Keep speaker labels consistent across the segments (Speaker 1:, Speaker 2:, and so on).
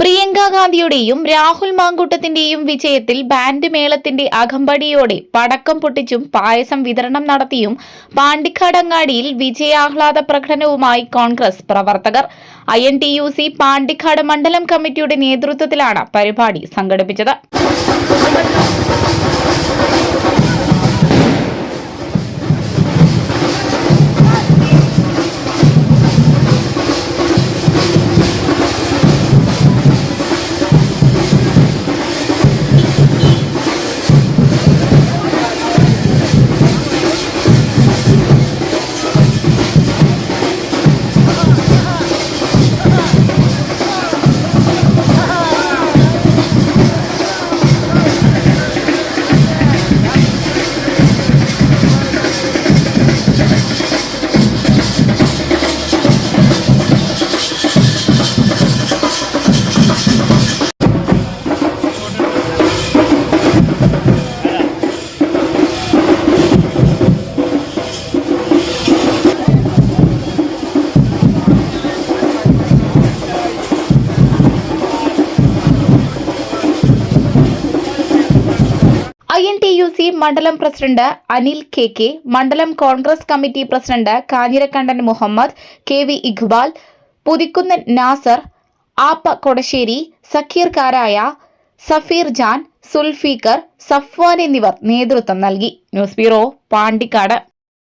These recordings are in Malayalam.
Speaker 1: പ്രിയങ്ക ഗാന്ധിയുടെയും രാഹുൽ മാങ്കൂട്ടത്തിന്റെയും വിജയത്തിൽ ബാൻഡ് മേളത്തിന്റെ അകമ്പടിയോടെ പടക്കം പൊട്ടിച്ചും പായസം വിതരണം നടത്തിയും പാണ്ടിക്കാടങ്ങാടിയിൽ വിജയാഹ്ലാദ പ്രകടനവുമായി കോൺഗ്രസ് പ്രവർത്തകർ. I N T U C Pandikkad മണ്ഡലം കമ്മിറ്റിയുടെ നേതൃത്വത്തിലാണ് പരിപാടി സംഘടിപ്പിച്ചത്. മണ്ഡലം പ്രസിഡന്റ് അനിൽ കെ കെ മണ്ഡലം Congress committee president Kanjirakkandan Muhammad K V Iqbal Puthikkunnan Nasar ആപ്പ കൊടശ്ശേരി സക്കീർക്കാരായ സഫീർ ജാൻ സുൽഫീഖർ സഫ്വാൻ എന്നിവർ നേതൃത്വം നൽകി. News bureau Pandikkad.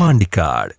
Speaker 2: പാണ്ടിക്കാട്.